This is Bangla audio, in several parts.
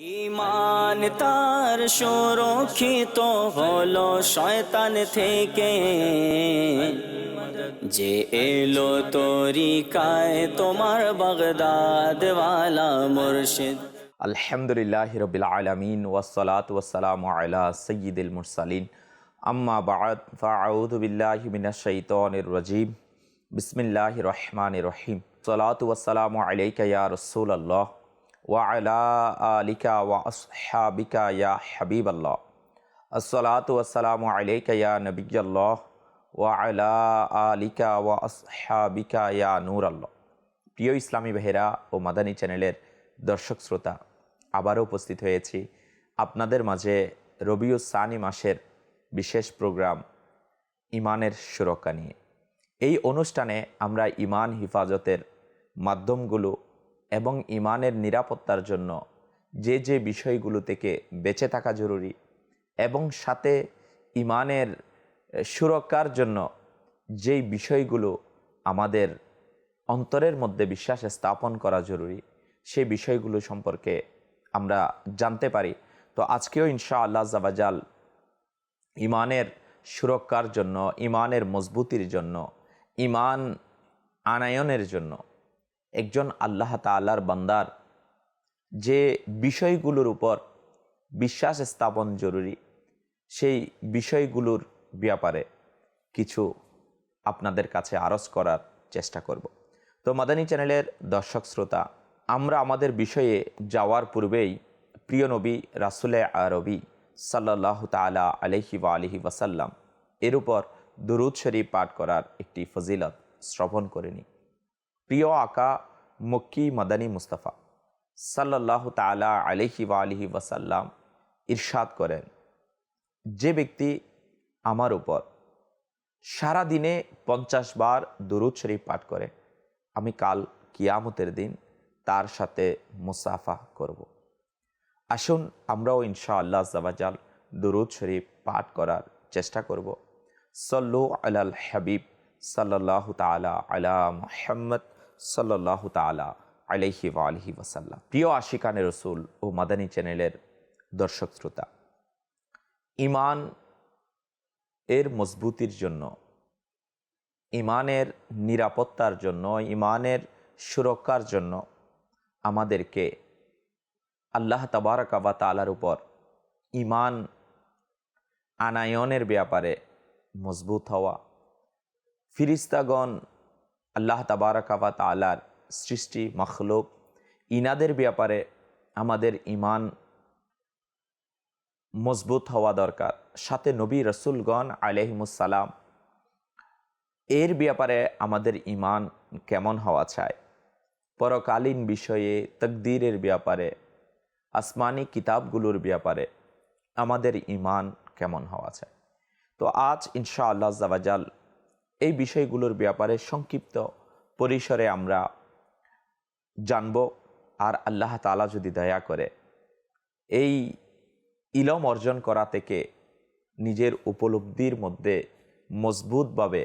ইমান তার সুরক্ষিত হলো শয়তান থেকে। যে এলো তরিকায় তোমার বাগদাদওয়ালা মুর্শিদ। আলহামদুলিল্লাহ রবিল আলমিন ওসলাত ওসালাম আলা সঈদুল মুরসালিন। আম্মা বাদ ফাউদ বিল্লাহ মিনাশাইতনির রাজিম। বিসমিল্লাহ রহমান রহিম। সলাত ওসালাম আলাইকা ইয়া রসুল আল্লাহ ওয়া আল্লাহ ওয়া আল্লাহ প্রিয় ইসলামী বেহেরা ও মাদানী চ্যানেলের দর্শক শ্রোতা, আবারও উপস্থিত হয়েছি আপনাদের মাঝে রবিউ সানি মাসের বিশেষ প্রোগ্রাম ইমানের সুরক্ষা নিয়ে। এই অনুষ্ঠানে আমরা ইমান হিফাজতের মাধ্যমগুলো এবং ইমানের নিরাপত্তার জন্য যে যে বিষয়গুলো থেকে বেঁচে থাকা জরুরি এবং সাথে ইমানের সুরক্ষার জন্য যেই বিষয়গুলো আমাদের অন্তরের মধ্যে বিশ্বাস স্থাপন করা জরুরি, সেই বিষয়গুলো সম্পর্কে আমরা জানতে পারি। তো আজকেও ইনশা আল্লাহ জাবাজাল ইমানের সুরক্ষার জন্য, ইমানের মজবুতির জন্য, ইমান আনায়নের জন্য একজন আল্লাহ তাল্লার বান্দার যে বিষয়গুলোর উপর বিশ্বাস স্থাপন জরুরি, সেই বিষয়গুলোর ব্যাপারে কিছু আপনাদের কাছে আরজ করার চেষ্টা করব। তো মাদানী চ্যানেলের দর্শক শ্রোতা, আমরা আমাদের বিষয়ে যাওয়ার পূর্বেই প্রিয় নবী রাসুলে আরবি সাল্লাহ তালা আলহি ওয়া আলহি ওয়াসাল্লাম এর উপর দুরুদ শরীফ পাঠ করার একটি ফজিলত শ্রবণ করে নিই। প্রিয় আকা মক্কি মাদানী মুস্তাফা সাল্লাহ তালা আলহি ওয়া আলহি ওয়াসাল্লাম ইরশাদ করেন, যে ব্যক্তি আমার উপর সারা দিনে পঞ্চাশ বার দুরুদ শরীফ পাঠ করে, আমি কাল কিয়ামতের দিন তার সাথে মুসাফা করব। আসুন আমরাও ইনশা আল্লাহ জাবাজাল দুরুদ শরীফ পাঠ করার চেষ্টা করব সল্লু আলাল হাবিব সাল্লাহ তালা আলা মোহাম্মদ সাল্লাহ তালা আলহি আলহি ওয়াসাল্লাম। প্রিয় আশিকানে রসুল ও মাদানী চ্যানেলের দর্শক শ্রোতা ইমান এর মজবুতির জন্য ইমানের নিরাপত্তার জন্য ইমানের সুরক্ষার জন্য আমাদেরকে আল্লাহ তাবারকাবা তালার উপর ইমান আনায়নের ব্যাপারে মজবুত হওয়া, ফিরিস্তাগণ আল্লাহ তাবারকাবা তালার সৃষ্টি, মখলুক, ইনাদের ব্যাপারে আমাদের ইমান মজবুত হওয়া দরকার। সাথে নবী রসুলগণ আলহিমুসালাম এর ব্যাপারে আমাদের ইমান কেমন হওয়া চায় পরকালীন বিষয়ে, তকদিরের ব্যাপারে, আসমানি কিতাবগুলোর ব্যাপারে আমাদের ইমান কেমন হওয়া চায় তো আজ ইনশা আল্লাহ জাবাজাল এই বিষয়গুলোর ব্যাপারে সংক্ষিপ্ত পরিসরে আমরা জানব আর আল্লাহ তালা যদি দয়া করে এই ইলম অর্জন করা থেকে নিজের উপলব্ধির মধ্যে মজবুতভাবে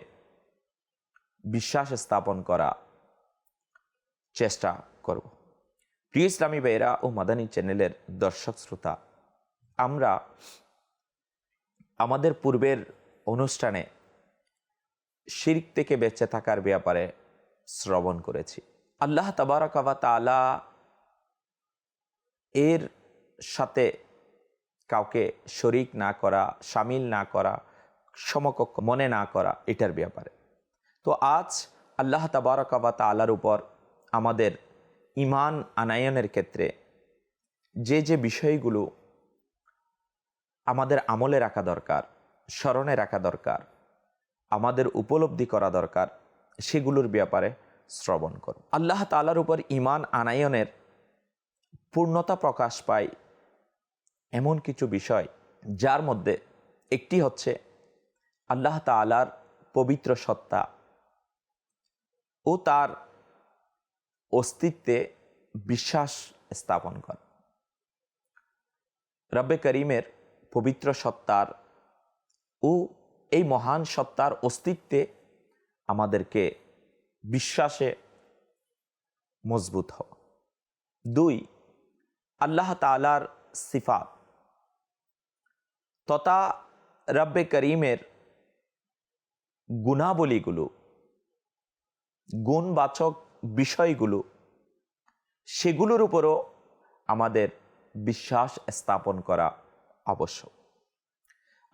বিশ্বাস স্থাপন করা চেষ্টা করব। প্রিয় ইসলামী বেয়েরা ও মাদানী চ্যানেলের দর্শক শ্রোতা, আমরা আমাদের পূর্বের অনুষ্ঠানে শির্ক থেকে বেঁচে থাকার ব্যাপারে শ্রবণ করেছি। আল্লাহ তাবারকাবা তালা এর সাথে কাউকে শরিক না করা, সামিল না করা, সমকক্ষ মনে না করা, এটার ব্যাপারে। তো আজ আল্লাহ তাবারকাবা তালার উপর আমাদের ইমান আনায়নের ক্ষেত্রে যে যে বিষয়গুলো আমাদের আমলে রাখা দরকার, স্মরণে রাখা দরকার আমাদের উপলব্ধি করা দরকার, সেগুলোর ব্যাপারে শ্রবণ করব আল্লাহ তালার উপর ইমান আনায়নের পূর্ণতা প্রকাশ পায় এমন কিছু বিষয়, যার মধ্যে একটি হচ্ছে আল্লাহ তালার পবিত্র সত্তা ও তার অস্তিত্বে বিশ্বাস স্থাপন কর। রব্বে করিমের পবিত্র সত্তার ও এই মহান সত্তার অস্তিত্বে আমাদেরকে বিশ্বাসে মজবুত হওয়া দুই, আল্লাহ তালার সিফাত। তথা রব্বে করিমের গুণাবলীগুলো, গুণবাচক বিষয়গুলো, সেগুলোর উপরও আমাদের বিশ্বাস স্থাপন করা আবশ্যক।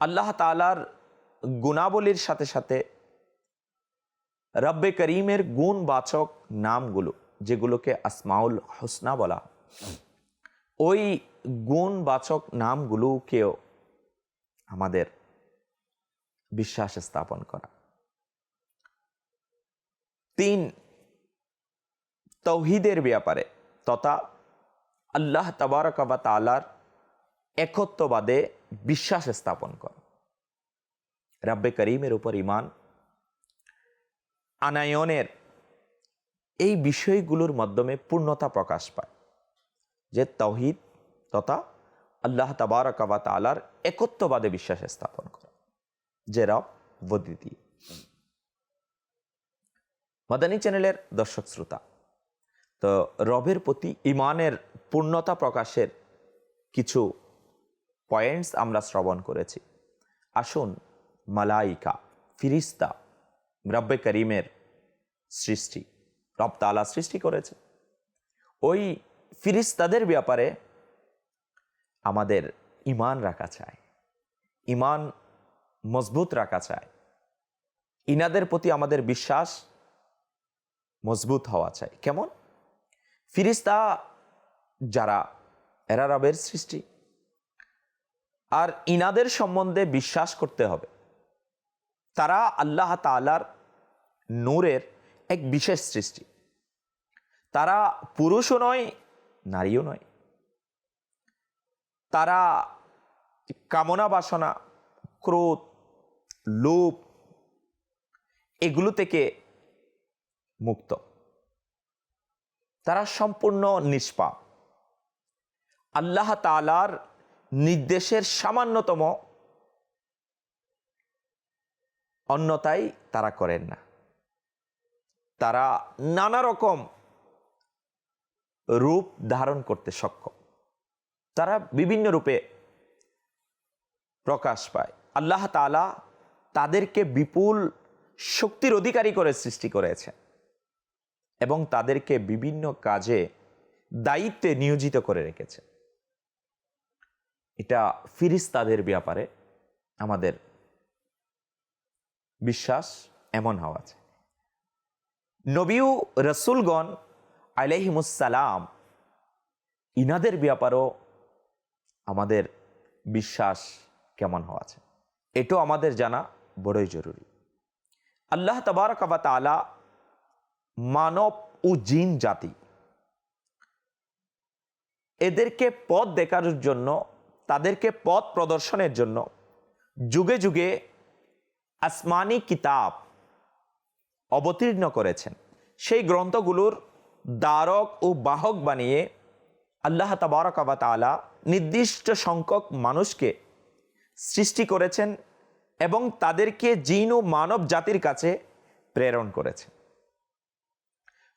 আল্লাহ তালার গুণাবলীর সাথে সাথে রব্বে করিমের গুণবাচক নামগুলো, যেগুলোকে আসমাউল হোসনা বলা ওই গুণবাচক নামগুলোকেও আমাদের বিশ্বাস স্থাপন করা। তিন, তৌহিদের ব্যাপারে তথা আল্লাহ তাবারকাবা তালার একত্ববাদে বিশ্বাস স্থাপন করা। রাব্বে করিমের উপর ইমান আনায়নের এই বিষয়গুলোর মাধ্যমে পূর্ণতা প্রকাশ পায় যে তহিদ তথা আল্লাহ তাবারকাবা তালার একত্ববাদে বিশ্বাস স্থাপন করা, যে রব বদিতি। মাদানী চ্যানেলের দর্শক শ্রোতা, তো রবের প্রতি ইমানের পূর্ণতা প্রকাশের কিছু পয়েন্টস আমরা শ্রবণ করেছি। আসুন মালাইকা ফিরিস্তা রব্বে করিমের সৃষ্টি, রব তালা সৃষ্টি করেছে। ওই ফিরিস্তাদের ব্যাপারে আমাদের ইমান রাখা চায় ইমান মজবুত রাখা চায় ইনাদের প্রতি আমাদের বিশ্বাস মজবুত হওয়া চাই। কেমন? ফিরিস্তা যারা, এরা রবের সৃষ্টি। আর ইনাদের সম্বন্ধে বিশ্বাস করতে হবে। তারা আল্লাহ তালার নূরের এক বিশেষ সৃষ্টি। তারা পুরুষও নয়, নারীও নয়। তারা কামনা বাসনা, ক্রোধ, লোভ, এগুলো থেকে মুক্ত। তারা সম্পূর্ণ নিষ্পাপ। আল্লাহ তালার নির্দেশের সামান্যতম অন্যতাই তারা করেন না। তারা নানা রকম রূপ ধারণ করতে সক্ষম। তারা বিভিন্ন রূপে প্রকাশ পায়। আল্লাহ তালা তাদেরকে বিপুল শক্তির অধিকারী করে সৃষ্টি করেছে এবং তাদেরকে বিভিন্ন কাজে দায়িত্বে নিয়োজিত করে রেখেছে এটা ফিরিস্তাদের ব্যাপারে আমাদের বিশ্বাস এমন হওয়া আছে। নবীউ রসুলগণ আলহিমুসালাম ইনাদের ব্যাপারেও আমাদের বিশ্বাস কেমন হওয়া আছে। এটাও আমাদের জানা বড়ই জরুরি। আল্লাহ তবারকাবা তালা মানব ও জিন জাতি এদেরকে পথ দেখানোর জন্য, তাদেরকে পথ প্রদর্শনের জন্য যুগে যুগে আসমানি কিতাব অবতীর্ণ করেছেন। সেই গ্রন্থগুলোর দ্বারক ও বাহক বানিয়ে আল্লাহ তাবারকাবা তালা নির্দিষ্ট সংখ্যক মানুষকে সৃষ্টি করেছেন এবং তাদেরকে জিন ও মানব জাতির কাছে প্রেরণ করেছেন।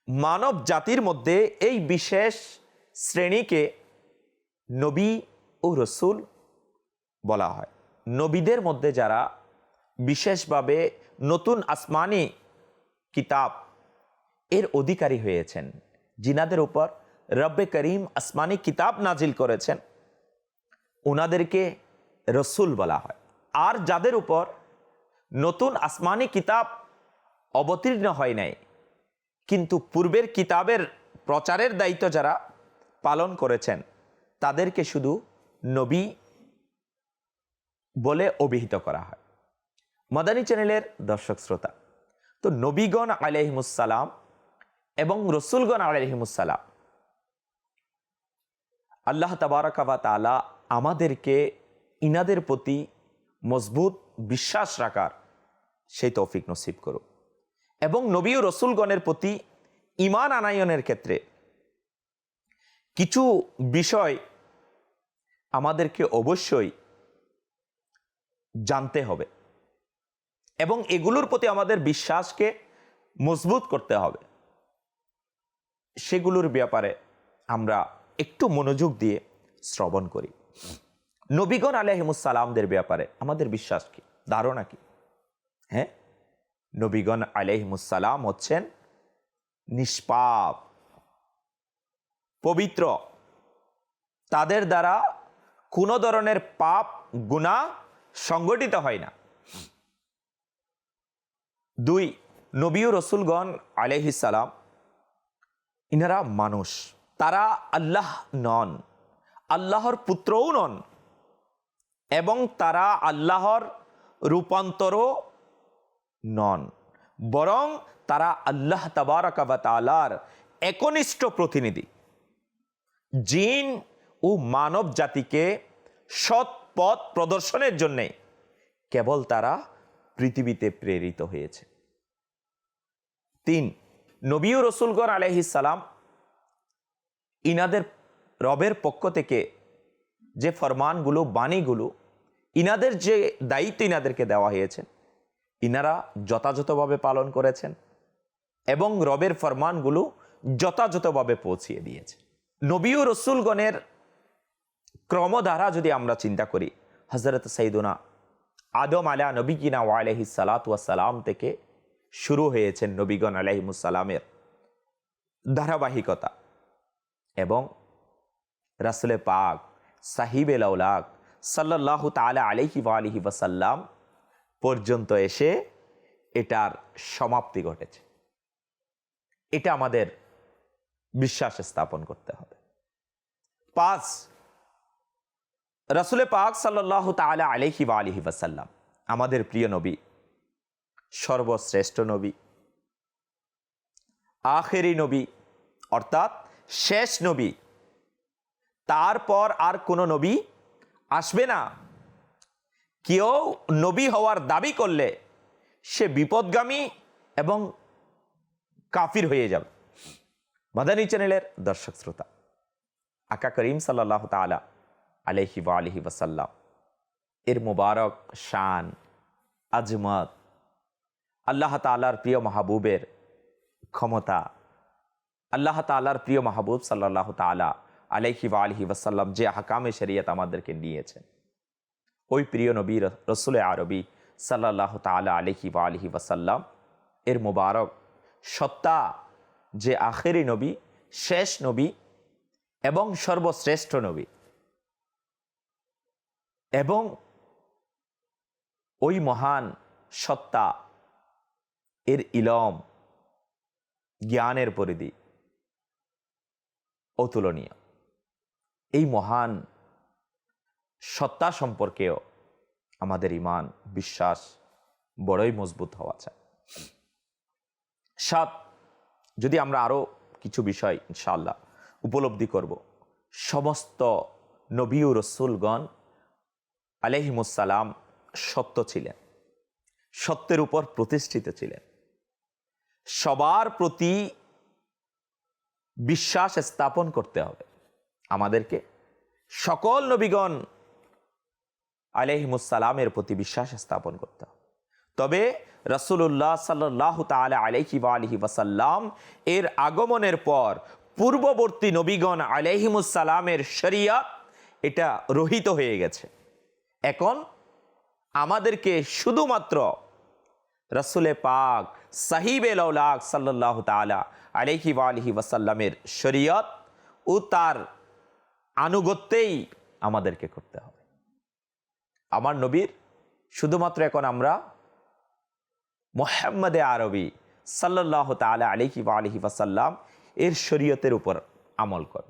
মানব জাতির মধ্যে এই বিশেষ শ্রেণীকে নবী ও রসুল বলা হয়। নবীদের মধ্যে যারা বিশেষভাবে নতুন আসমানি কিতাব এর অধিকারী হয়েছেন। জিনাদের উপর রব্বে করিম আসমানি কিতাব নাজিল করেছেন। ওনাদেরকে রসুল বলা হয়। আর যাদের উপর নতুন আসমানি কিতাব অবতীর্ণ হয় নাই, কিন্তু পূর্বের কিতাবের প্রচারের দায়িত্ব যারা পালন করেছেন, তাদেরকে শুধু নবী বলে অভিহিত করা হয়। মাদানী চ্যানেলের দর্শক শ্রোতা, তো নবীগণ আলহিমুসালাম এবং রসুলগণ আলহিমুসালাম আল্লাহ তাবারকাবা তালা আমাদেরকে ইনাদের প্রতি মজবুত বিশ্বাস রাখার সেই তৌফিক নসিব করুক এবং নবী ও রসুলগণের প্রতি ইমান আনায়নের ক্ষেত্রে কিছু বিষয় আমাদেরকে অবশ্যই জানতে হবে। এবং এগুলোর প্রতি আমাদের বিশ্বাসকে মজবুত করতে হবে। সেগুলোর ব্যাপারে আমরা একটু মনোযোগ দিয়ে শ্রবণ করি। নবীগণ আলহিমুসালামদের ব্যাপারে আমাদের বিশ্বাস কি? ধারণা কি? হ্যাঁ? নবীগণ আলহিমুসালাম হচ্ছেন নিষ্পাপ, পবিত্র। তাদের দ্বারা কোনো ধরনের পাপ গুণা সংগঠিত হয় না। দুই নবী রসুলগণ আলহিসাল্লাম ইনারা মানুষ। তারা আল্লাহ নন, আল্লাহর পুত্রও নন, এবং তারা আল্লাহর রূপান্তরও নন, বরং তারা আল্লাহ তাবারকাবাতালার একনিষ্ঠ প্রতিনিধি। জিন ও মানব জাতিকে সৎ পথ প্রদর্শনের জন্যে কেবল তারা পৃথিবীতে প্রেরিত হয়েছে। তিন নবী ও রসুলগর আলহিসাল্লাম ইনাদের রবের পক্ষ থেকে যে ফরমানগুলো, বাণীগুলো, ইনাদের যে দায়িত্ব ইনাদেরকে দেওয়া হয়েছে, ইনারা যথাযথভাবে পালন করেছেন এবং রবের ফরমানগুলো যথাযথভাবে পৌঁছিয়ে দিয়েছে। নবী রসুলগণের ক্রমধারা যদি আমরা চিন্তা করি হজরত সৈদুনা আদম আলা নবীকিনা ওয়ালাহি সালাম থেকে শুরু হয়েছেন নবীগণ আলহিমুসালামের ধারাবাহিকতা এবং রাসুলে পাক, সাহিব লাউলাক সাল্লাহ তালা আলহি আলহি ওয়াসাল্লাম পর্যন্ত এসে এটার সমাপ্তি ঘটেছে। এটা আমাদের বিশ্বাস স্থাপন করতে হবে। পাঁচ রসুলে পাক সাল্লাহ তালা আলহি আলহি ওয়াসাল্লাম, আমাদের প্রিয় নবী, সর্বশ্রেষ্ঠ নবী, আখেরি নবী, অর্থাৎ শেষ নবী, তারপর আর কোনো নবী আসবে না। কেউ নবী হওয়ার দাবি করলে সে বিপদগামী এবং কাফির হয়ে যাবে। মাদানী চ্যানেলের দর্শক শ্রোতা, আকা করিম সাল্লাহ তালা আলহি বা আলহি ওয়াসাল্লাম। এর মুবারক শান, আজমত, আল্লাহ তালার প্রিয় মাহবুবের ক্ষমতা, আল্লাহ তালার প্রিয় মাহবুব সাল্লাহ তালা আলহি বা আলহি ওয়াসাল্লাম যে হাকামে শরিয়ত আমাদেরকে নিয়েছেন। ওই প্রিয় নবী রসুল আরবি সাল্লাহ তালা আলহি বা আলহি ওয়াসাল্লাম, এর মুবারক সত্তা যে আখেরি নবী, শেষ নবী এবং সর্বশ্রেষ্ঠ নবী। এবং ওই মহান সত্তা, এর ইলম, জ্ঞানের পরিধি অতুলনীয়। এই মহান সত্তা সম্পর্কেও আমাদের ইমান বিশ্বাস বড়ই মজবুত হওয়া চায় সাত, যদি আমরা আরও কিছু বিষয় ইনশাল্লাহ উপলব্ধি করব, সমস্ত নবী ও রসুলগণ আলহিমুসালাম সত্য ছিলেন। সত্যের উপর প্রতিষ্ঠিত ছিলেন। সবার প্রতি বিশ্বাস স্থাপন করতে হবে। আমাদেরকে সকল নবীগণ আলহিমুসালামের প্রতি বিশ্বাস স্থাপন করতে হবে। তবে রসুল্লাহ সাল্লাহ তালা আলহি বা আলহি ওয়াসাল্লাম এর আগমনের পর পূর্ববর্তী নবীগণ আলহিমুসালামের শরিয়া এটা রহিত হয়ে গেছে। এখন আমাদেরকে শুধুমাত্র রসুলে পাক সাহিবে লৌলাক সাল্লাহ তালা আলহি আলহি ওয়াসাল্লামের শরিয়ত ও তার আনুগত্যেই আমাদেরকে করতে হবে। আমার নবীর শুধুমাত্র এখন আমরা মোহাম্মদে আরবি সাল্লাহ তালা আলহি আলহি ওয়াসাল্লাম এর শরীয়তের উপর আমল কর।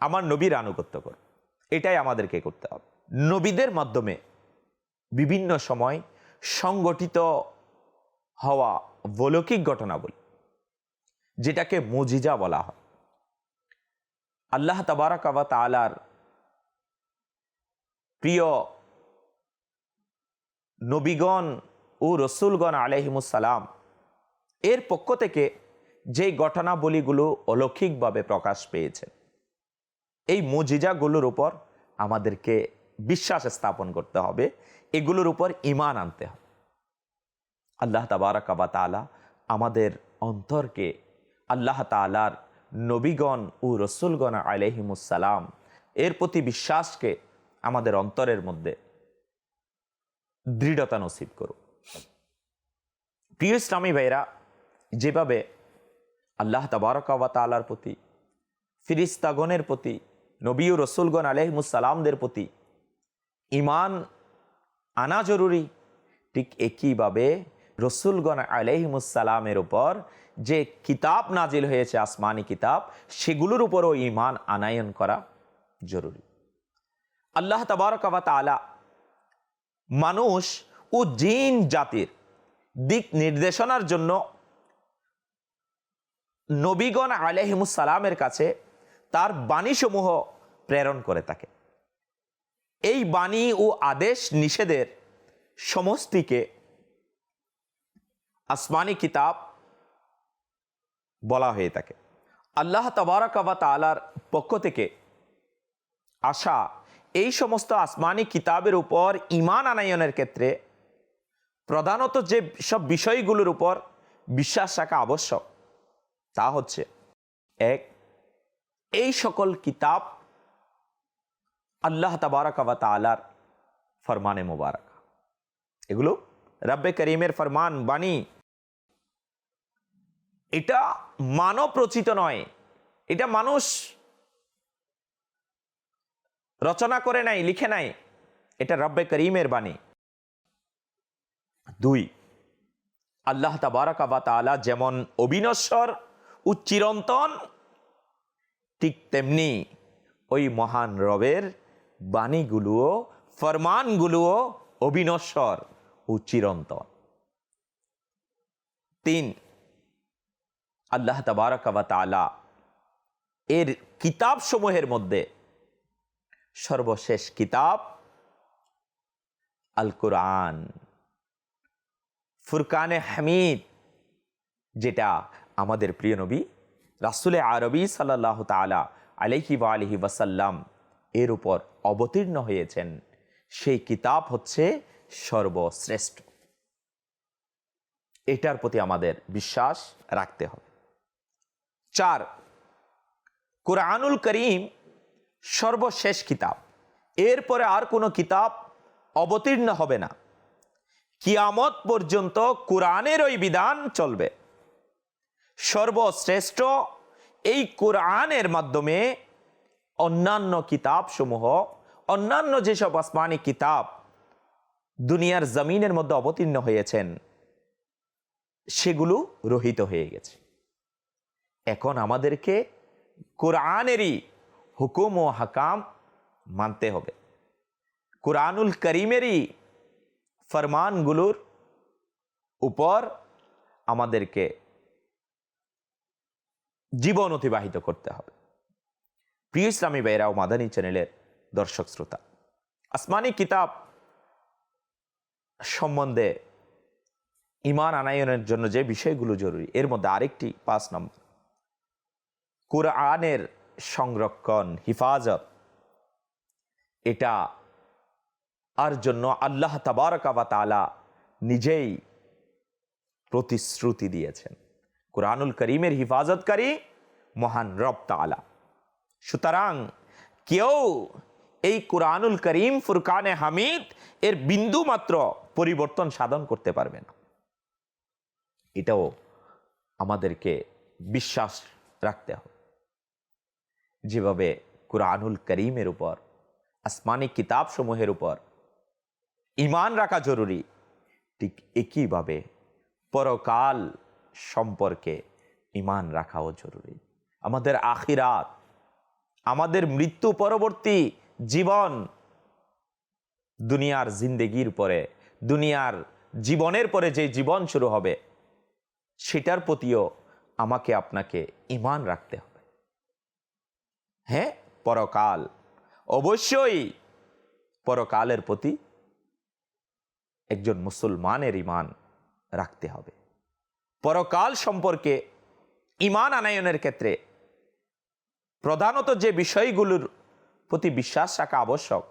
আমার নবীর আনুগত্য কর। এটাই আমাদেরকে করতে হবে। নবীদের মাধ্যমে বিভিন্ন সময় সংগঠিত হওয়া বলৌকিক ঘটনাবলী, যেটাকে মুজিজা বলা হয়। আল্লাহ তাবারাকাবা তালার প্রিয় নবীগণ ও রসুলগণ আলহিমুসালাম এর পক্ষ থেকে যেই ঘটনাবলীগুলো অলৌকিকভাবে প্রকাশ পেয়েছে, এই মুজিজাগুলোর উপর আমাদেরকে বিশ্বাস স্থাপন করতে হবে, এগুলোর উপর ইমান আনতে হবে। আল্লাহ তাবারাকাবা তালা আমাদের অন্তরকে, আল্লাহ তালার নবীগণ ও রসুলগণ আলহিমুসালাম এর প্রতি বিশ্বাসকে আমাদের অন্তরের মধ্যে দৃঢ়তা নসিব করুক। প্রিয় ইসলামী ভাইরা যেভাবে আল্লাহ তাবারকাবা তালার প্রতি, ফিরিস্তাগণের প্রতি, নবী ও রসুলগণ আলহিমুসালামদের প্রতি ইমান আনা জরুরি। ঠিক একইভাবে রসুলগণ আলহিমুসালামের উপর যে কিতাব নাজিল হয়েছে, আসমানি কিতাব, সেগুলোর উপরও ইমান আনায়ন করা জরুরি। আল্লাহ তাবারকাবা তালা মানুষ ও জিন জাতির দিক নির্দেশনার জন্য নবীগণ আলহিমুসালামের কাছে তার বাণীসমূহ প্রেরণ করে থাকে। এই বাণী ও আদেশ নিষেধের সমষ্টিকে আসমানি কিতাব বলা হয়ে থাকে। আল্লাহ তবারকাবা তালার পক্ষ থেকে আসা এই সমস্ত আসমানি কিতাবের উপর ইমান আনায়নের ক্ষেত্রে প্রধানত যে সব বিষয়গুলোর উপর বিশ্বাস রাখা আবশ্যক, তা হচ্ছে, এক, এই সকল কিতাব আল্লাহ তাবারাকাবা তালার ফরমানে মোবারক। এগুলো রব্বে করিমের ফরমান, বাণী। এটা মানব রচিত নয়। এটা মানুষ রচনা করে নাই, লিখে নাই। এটা রব্বে করিমের বাণী। দুই, আল্লাহ তাবারাকাবা তালা যেমন অবিনশ্বর, উচ্চিরন্তন, ঠিক তেমনি ওই মহান রবের বাণীগুলোও, ফরমানগুলোও অবিনশ্বর ও চিরন্তন। তিন, আল্লাহ তাবারাকাবা তালা এর কিতাব সমূহের মধ্যে সর্বশেষ কিতাব আল কোরআন ফুরকানে হামিদ, যেটা আমাদের প্রিয় নবী রাসুলে আরবি সাল্লাহ তালা আলহি বা আলহি ওয়াসাল্লাম এর উপর অবতীর্ণ হয়েছেন। সেই কিতাব হচ্ছে সর্বশ্রেষ্ঠ। এটার প্রতি আমাদের বিশ্বাস রাখতে হবে। চার, কোরআনুল করিম সর্বশেষ কিতাব। এরপরে আর কোনো কিতাব অবতীর্ণ হবে না। কিয়ামত পর্যন্ত কোরআনের ওই বিধান চলবে। সর্বশ্রেষ্ঠ এই কোরআনের মাধ্যমে অন্যান্য কিতাব সমূহ অন্যান্য যেসব আসমানি কিতাব দুনিয়ার জমিনের মধ্যে অবতীর্ণ হয়েছেন, সেগুলো রহিত হয়ে গেছে। এখন আমাদেরকে কোরআনেরই হুকুম ও হাকাম মানতে হবে। কোরআনুল করিমেরই ফরমানগুলোর উপর আমাদেরকে জীবন অতিবাহিত করতে হবে। প্রিয় ইসলামী ও মাদানী চ্যানেলের দর্শক শ্রোতা আসমানি কিতাব সম্বন্ধে ইমান আনায়নের জন্য যে বিষয়গুলো জরুরি এর মধ্যে আরেকটি পাঁচ নম্বর কোরআনের সংরক্ষণ হিফাজত এটা আর জন্য আল্লাহ তাবারকাবা তালা নিজেই প্রতিশ্রুতি দিয়েছেন কোরআনুল করিমের হিফাজতকারী মহান রব তালা সুতরাং কেউ এই কোরআনুল করিম, ফুরকানে হামিদ এর বিন্দু মাত্র পরিবর্তন সাধন করতে পারবে না। এটাও আমাদেরকে বিশ্বাস রাখতে হবে। যেভাবে কোরআনুল করিমের উপর, আসমানি কিতাব সমূহের উপর ইমান রাখা জরুরি, ঠিক একইভাবে পরকাল সম্পর্কে ইমান রাখাও জরুরি। আমাদের আখিরাত আমাদের মৃত্যু পরবর্তী জীবন দুনিয়ার জিন্দেগির পরে, দুনিয়ার জীবনের পরে যে জীবন শুরু হবে, সেটার প্রতিও আমাকে আপনাকে ইমান রাখতে হবে। হ্যাঁ পরকাল। অবশ্যই পরকালের প্রতি একজন মুসলমানের ইমান রাখতে হবে। পরকাল সম্পর্কে ইমান আনায়নের ক্ষেত্রে প্রধানত যে বিষয়গুলোর প্রতি বিশ্বাস রাখা আবশ্যক,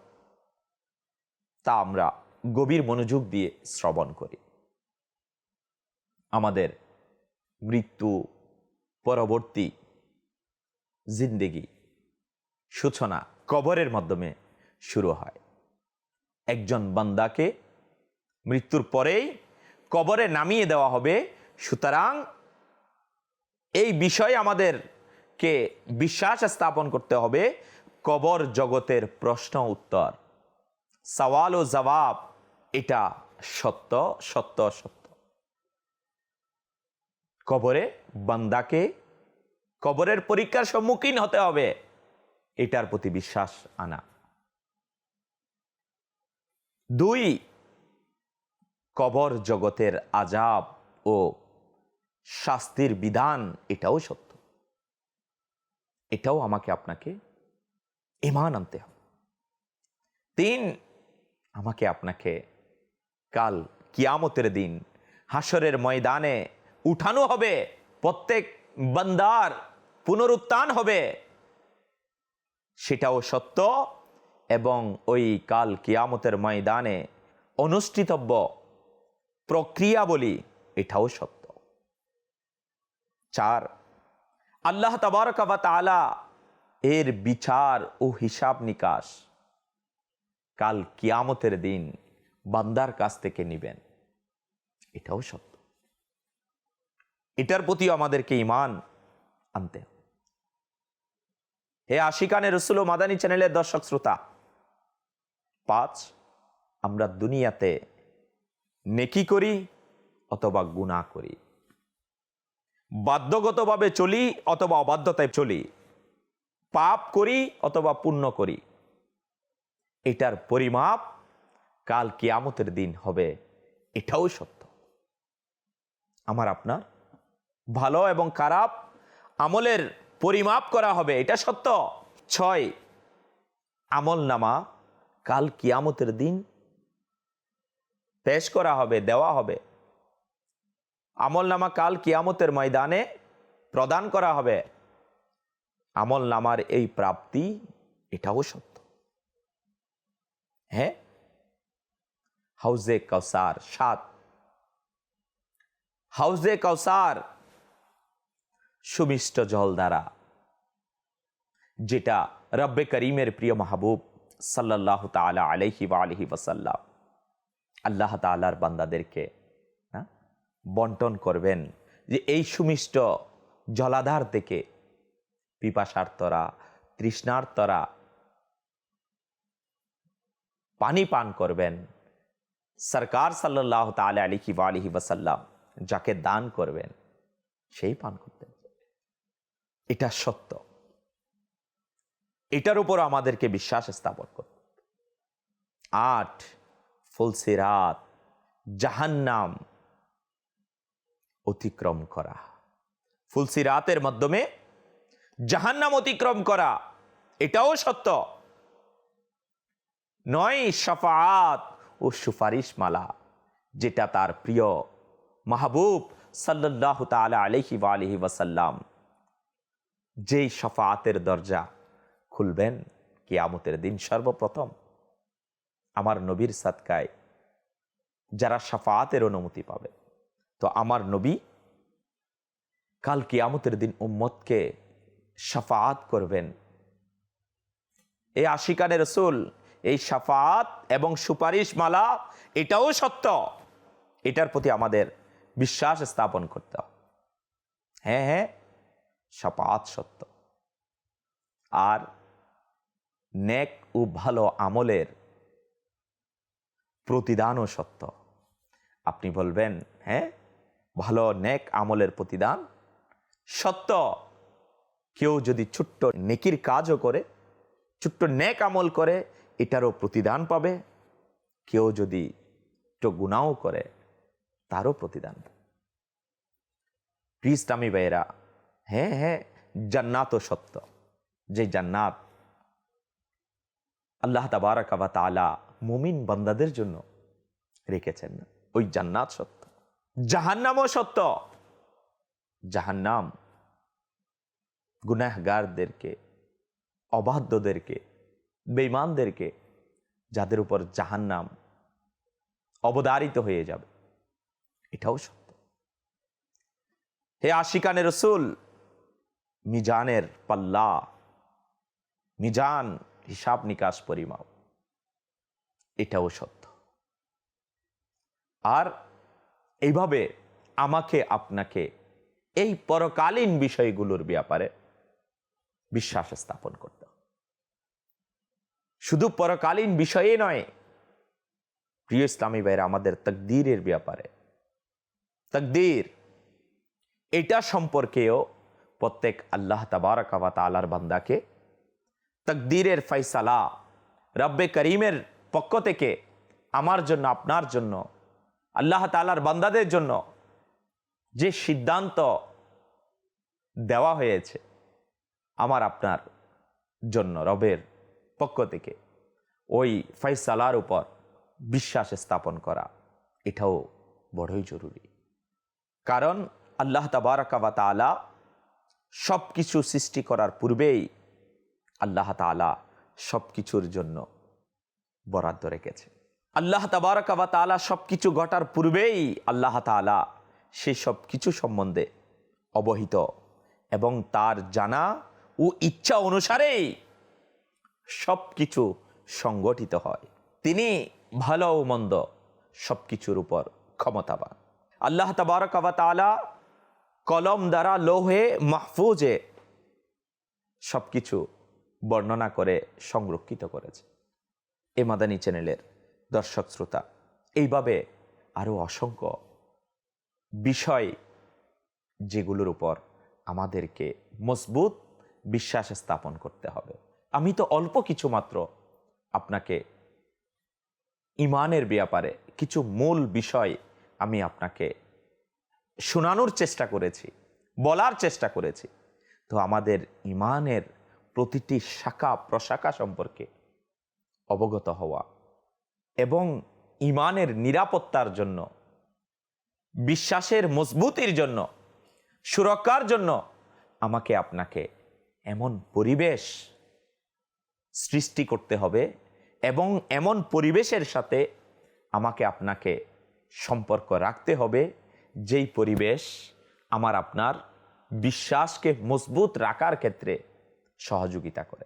তা আমরা গভীর মনোযোগ দিয়ে শ্রবণ করি। আমাদের মৃত্যু, পরবর্তী জিন্দেগি সূচনা কবরের মাধ্যমে শুরু হয়। একজন বান্দাকে মৃত্যুর পরেই কবরে নামিয়ে দেওয়া হবে, সুতরাং এই বিষয়ে আমাদেরকে বিশ্বাস স্থাপন করতে হবে? কবর জগতের প্রশ্ন উত্তর। সওয়াল ও জবাব এটা সত্য সত্য সত্য। কবরে বান্দাকে কবরের পরীক্ষার সম্মুখীন হতে হবে। এটার প্রতি বিশ্বাস আনা। দুই, কবর জগতের আজাব ও শাস্তির বিধান এটাও সত্য। এটাও আমাকে আপনাকে ইমান আনতে হবে। তিন আমাকে আপনাকে কাল কিয়ামতের দিন হাসরের ময়দানে উঠানো হবে। প্রত্যেক বান্দার পুনরুত্থান হবে। সেটাও সত্য এবং ওই কাল কিয়ামতের ময়দানে অনুষ্ঠিতব্য প্রক্রিয়া বলি এটাও সত্য। চার আল্লাহ তাবারকাবা তালা এর বিচার ও হিসাব নিকাশ কাল কিয়ামতের দিন বান্দার কাছ থেকে নিবেন। এটাও সত্য। এটার প্রতিও আমাদেরকে ইমান আনতে হে আশিকানে রসুল ও মাদানী চ্যানেলের দর্শক শ্রোতা, পাঁচ, আমরা দুনিয়াতে নেকি করি অথবা গুণা করি। বাধ্যগতভাবে চলি অথবা অবাধ্যতায় চলি। পাপ করি অথবা পুণ্য করি। এটার পরিমাপ কাল কিয়ামতের দিন হবে। এটাও সত্য। আমার আপনার ভালো এবং খারাপ আমলের পরিমাপ করা হবে, এটা সত্য। ছয়, আমল নামা কাল কিয়ামতের দিন পেশ করা হবে, দেওয়া হবে। আমল নামা কাল কিয়ামতের ময়দানে প্রদান করা হবে। আমল নামার এই প্রাপ্তি, এটাও সত্য। হ্যাঁ? হাউজে কৌসার সাত। হাউজে কৌসার সুমিষ্ট জল দ্বারা যেটা রব্বে করিমের প্রিয় মাহবুব সাল্লাহ তালা আলহি বা আলহি ওসাল্লাম আল্লাহ তালার বান্দাদেরকে বন্টন করবেন যে এই সুমিষ্ট জলাধার থেকে পিপাসার্তরা তৃষ্ণার্তরা পানি পান করবেন। সরকার সাল্লাহ তালা আলিহি বা আলিহি ওসাল্লাম যাকে দান করবেন, সেই পান করতেন। এটা সত্য। এটার উপর আমাদেরকে বিশ্বাস স্থাপন করতে। আট, ফুলসিরাত, জাহান্নাম অতিক্রম করা। ফুলসিরাতের মাধ্যমে জাহান্নাম অতিক্রম করা, এটাও সত্য। নয় সাফাত ও সুপারিশ মালা যেটা তার প্রিয় মাহবুব সাল্লাহ তালা আলহি বা আলহি ওয়াসাল্লাম। যেই সাফাতের দরজা খুলবেন, কিয়ামতের দিন সর্বপ্রথম। আমার নবীর সাদকায় যারা সাফাতের অনুমতি পাবে। তো আমার নবী কাল কিয়ামতের দিন উম্মতকে সাফাত করবেন। এই আশিকানে রসুল, এই সাফাত এবং সুপারিশ মালা এটাও সত্য। এটার প্রতি আমাদের বিশ্বাস স্থাপন করতে হ্যাঁ হ্যাঁ সাফাত সত্য। আর নেক ও ভালো আমলের প্রতিদানও সত্য। আপনি বলবেন হ্যাঁ ভালো নেক আমলের প্রতিদান। সত্য, কেউ যদি ছোট্ট নেকির কাজও করে, ছোট্ট নেক আমল করে, এটারও প্রতিদান পাবে। কেউ যদি একটু গুণাও করে, তারও প্রতিদান প্রিস্টামি ভাইয়েরা হ্যাঁ হ্যাঁ জান্নাতও সত্য। যে জান্নাত আল্লাহ তাবারাকাবা তালা মুমিন বান্দাদের জন্য রেখেছেন, ওই জান্নাত সত্য। জাহান্নামও সত্য। জাহান্নাম গুনাহগারদেরকে, অবাধ্যদেরকে বেইমানদেরকে যাদের উপর জাহান্নাম অবদারিত হয়ে যাবে। এটাও সত্য। হে আশিকানে রসুল, মিজানের পাল্লা, মিজান হিসাব নিকাশ পরিমাপ। এটাও সত্য। আর এইভাবে আমাকে, আপনাকে এই পরকালীন বিষয়গুলোর ব্যাপারে বিশ্বাস স্থাপন করতে শুধু পরকালীন বিষয়ে নয়, প্রিয় ইসলামী ভাইরা আমাদের তকদিরের ব্যাপারে। তকদির, এটা সম্পর্কেও প্রত্যেক আল্লাহ তাবারকাবা তালার বান্দাকে তকদিরের ফয়সালা, রব্বে করিমের পক্ষ থেকে আমার জন্য, আপনার জন্য আল্লাহ তালার বান্দাদের জন্য যে সিদ্ধান্ত দেওয়া হয়েছে আমার আপনার জন্য, রবের পক্ষ থেকে, ওই ফয়সালার উপর বিশ্বাস স্থাপন করা, এটাও বড়ই জরুরি। কারণ আল্লাহ তাবারকাবা তালা সব কিছু সৃষ্টি করার পূর্বেই আল্লাহ তালা সব কিছুর জন্য বরাদ্দ রেখেছে। আল্লাহ তাবারকাবা তালা সব কিছু ঘটার পূর্বেই আল্লাহ তালা সেই সব কিছু সম্বন্ধে অবহিত এবং তার জানা ও ইচ্ছা অনুসারেই সব কিছু সংগঠিত হয়। তিনি ভালো ও মন্দ সব কিছুর উপর ক্ষমতাবান। আল্লাহ তাবারকাবা তালা কলম দ্বারা লোহে, মাহফুজে সব কিছু বর্ণনা করে, সংরক্ষিত করেছে। এ মাদানী চ্যানেলের দর্শক শ্রোতা, এইভাবে আরও অসংখ্য বিষয় যেগুলোর উপর আমাদেরকে মজবুত বিশ্বাস স্থাপন করতে হবে। আমি তো অল্প কিছু মাত্র আপনাকে ইমানের ব্যাপারে কিছু মূল বিষয় আমি আপনাকে শোনানোর চেষ্টা করেছি, বলার চেষ্টা করেছি। তো আমাদের ইমানের প্রতিটি শাখা প্রশাখা সম্পর্কে অবগত হওয়া এবং ইমানের নিরাপত্তার জন্য, বিশ্বাসের মজবুতির জন্য, সুরক্ষার জন্য আমাকে আপনাকে এমন পরিবেশ সৃষ্টি করতে হবে এবং এমন পরিবেশের সাথে আমাকে আপনাকে সম্পর্ক রাখতে হবে, যেই পরিবেশ আমার আপনার বিশ্বাসকে মজবুত রাখার ক্ষেত্রে সহযোগিতা করে।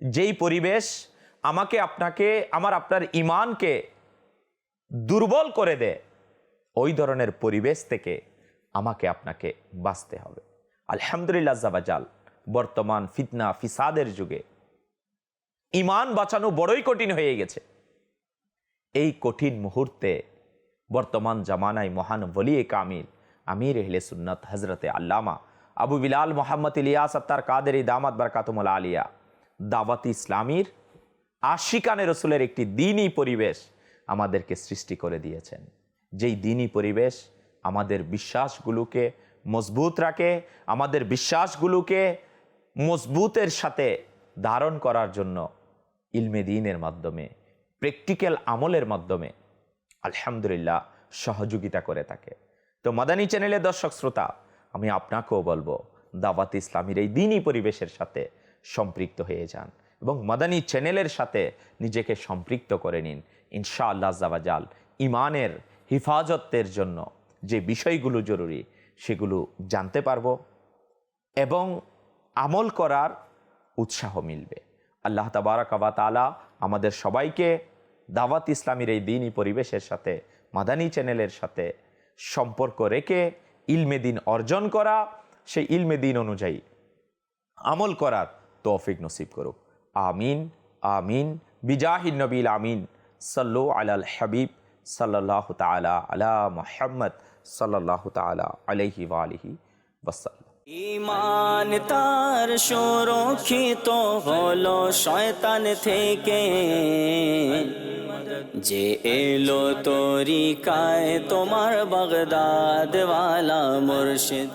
যেই পরিবেশ আমাকে আপনাকে, আমার আপনার ইমানকে দুর্বল করে দেয় ওই ধরনের পরিবেশ থেকে আমাকে আপনাকে বাঁচতে হবে। আলহামদুলিল্লাহ জাবাজাল বর্তমান ফিতনা, ফিসাদের যুগে ইমান বাঁচানো বড়ই কঠিন হয়ে গেছে। এই কঠিন মুহূর্তে বর্তমান জামানায় মহান বলিয়ে কামিল, আমির এহলে সুন্নত হজরতে আল্লামা আবু বিলাল মোহাম্মদ ইলিয়াস আত্তার কাদের দামাত বারকাতুমুল আলিয়া, দাওয়াত ইসলামীর আশিকানে রসুলের একটি দিনই পরিবেশ আমাদেরকে সৃষ্টি করে দিয়েছেন। যেই দিনই পরিবেশ আমাদের বিশ্বাসগুলোকে মজবুত রাখে, আমাদের বিশ্বাসগুলোকে মজবুতের সাথে ধারণ করার জন্য ইলমে দিনের মাধ্যমে, প্র্যাকটিক্যাল আমলের মাধ্যমে আলহামদুলিল্লাহ সহযোগিতা করে থাকে। তো মাদানী চ্যানেলের দর্শক শ্রোতা, আমি আপনাকেও বলব, দাওয়াত ইসলামীর এই দিনই পরিবেশের সাথে সম্পৃক্ত হয়ে যান। এবং মাদানী চ্যানেলের সাথে নিজেকে সম্পৃক্ত করে নিন। ইনশা আল্লাহ জাবাজাল ইমানের হিফাজতের জন্য যে বিষয়গুলো জরুরি, সেগুলো জানতে পারব এবং আমল করার উৎসাহ মিলবে। আল্লাহ তাবারাকাবা আমাদের সবাইকে দাওয়াত ইসলামীর এই দিনই পরিবেশের সাথে, মাদানী চ্যানেলের সাথে সম্পর্ক রেখে ইলমে দিন অর্জন করা, সেই ইলমে দিন অনুযায়ী আমল করার তৌফিক নসিব করুক। আমিন আমিন, বিজাহিন নবীল আমিন। সাল্লু আলাল হাবিব সাল্লাহ তালা আলা মোহাম্মদ সাল্লাহ তালা আলহি ওয়ালিহি ওয়াসাল্লাম। ইমান তার সুরক্ষিত হলো শয়তান থেকে। যে এলো তরিকায় তোমার বাগদাদওয়ালা মুর্শিদ।